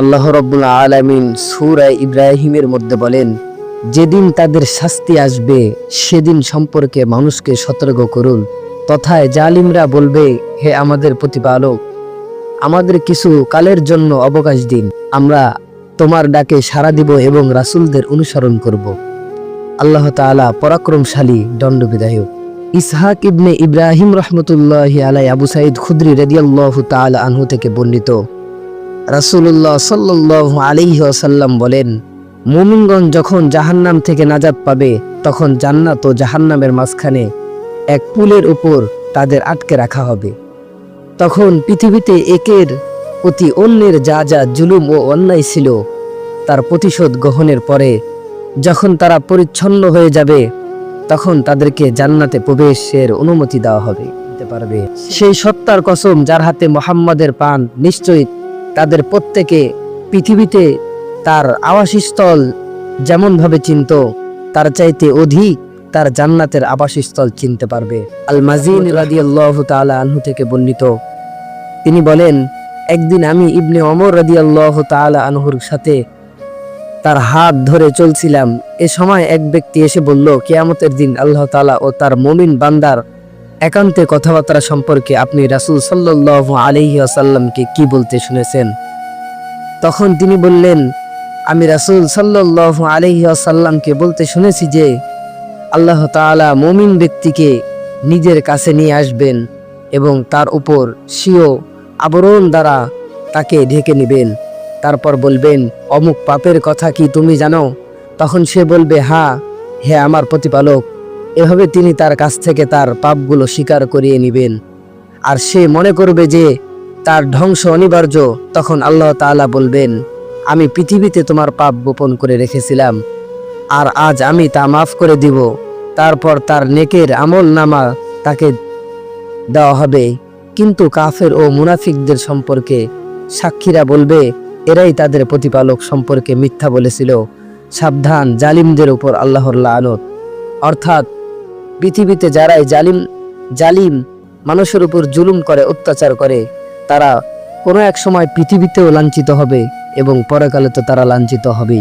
আল্লাহ রব্বুল আলামিন সূরা ইব্রাহিমের মধ্যে বলেন, যেদিন তাদের শাস্তি আসবে, সেদিন সম্পর্কে মানুষকে সতর্ক করুন। তথায় জালিমরা বলবে, হে আমাদের প্রতিপালক, আমাদের কিছু কালের জন্য অবকাশ দিন। আমরা তোমার ডাকে সাড়া দিব এবং রাসূলদের অনুসরণ করব। আল্লাহ তাআলা পরাক্রমশালী দণ্ডবিধায়ক ইসহাক ইবনে ইব্রাহিম রহমতুল্লাহ আলাই আবু সাইদ খুদ্রি রেদিয়াল্লাহু তাআলা আনহু থেকে বর্ণিত রাসূলুল্লাহ সাল্লাল্লাহু আলাইহি ওয়াসাল্লাম বলেন, মুমিনগণ যখন জাহান্নাম থেকে নাজাত পাবে, তখন জান্নাত ও জাহান্নামের মাঝখানে এক পুলের উপর তাদের আটকে রাখা হবে। তখন পৃথিবীতে একের প্রতি অন্যের যা যা জুলুম ও অন্যায় ছিল, তার প্রতিশোধ গ্রহণের পরে যখন তারা পরিচ্ছন্ন হয়ে যাবে, তখন তাদেরকে জান্নাতে প্রবেশের অনুমতি দেওয়া হবে। পারবে। সেই সত্তার কসম যার হাতে মোহাম্মদের পান, নিশ্চয়ই তাদের প্রত্যেকে পৃথিবীতে তার আবাসস্থল যেমনভাবে চিনত, তার চাইতে অধিক তার জান্নাতের আবাসস্থল চিনতে পারবে। আল মাজিন রাদিয়াল্লাহু তাআলা আনহু থেকে বর্ণিত। তিনি বলেন, একদিন আমি ইবনে ওমর রাদিয়াল্লাহু তাআলা আনহুর সাথে তার হাত ধরে চলছিলাম। এ সময় এক ব্যক্তি এসে বলল, কেয়ামতের দিন আল্লাহ তাআলা ও তার মমিন বান্দার একান্তে কথাবার্তা সম্পর্কে আপনি রাসূল সাল্লাল্লাহু আলাইহি ওয়াসাল্লামকে কি বলতে শুনেছেন? তখন তিনি বললেন, আমি রাসূল সাল্লাল্লাহু আলাইহি ওয়াসাল্লামকে বলতে শুনেছি যে, আল্লাহ তাআলা মুমিন ব্যক্তিকে নিজের কাছে নিয়ে আসবেন এবং তার উপর স্বীয় আবরণ দ্বারা তাকে ঢেকে নেবেন। তারপর বলবেন, অমুক পাপের কথা কি তুমি জানো? তখন সে বলবে হ্যাঁ হে আমার প্রতিপালক। এভাবে তিনি তার কাছ থেকে তার পাপগুলো স্বীকার করিয়ে নেবেন। আর সে মনে করবে যে তার ধ্বংস অনিবার্য, তখন আল্লাহ তাআলা বলবেন, আমি পৃথিবীতে তোমার পাপ গোপন করে রেখেছিলাম, আর আজ আমি তা মাফ করে দিব। তারপর তার নেকের আমল নামা তাকে দেওয়া হবে। কিন্তু কাফের ও মুনাফিকদের সম্পর্কে সাক্ষীরা বলবে, এরাই তাদের প্রতিপালক সম্পর্কে মিথ্যা বলেছিল। সাবধান জালিমদের উপর আল্লাহর লানত। অর্থাৎ পৃথিবীতে যারাই জালিম জালিম মানুষের উপর জুলুম করে, অত্যাচার করে, তারা কোনো এক সময় পৃথিবীতেও লাঞ্ছিত হবে এবং পরকালে তো তারা লাঞ্ছিত হবেই।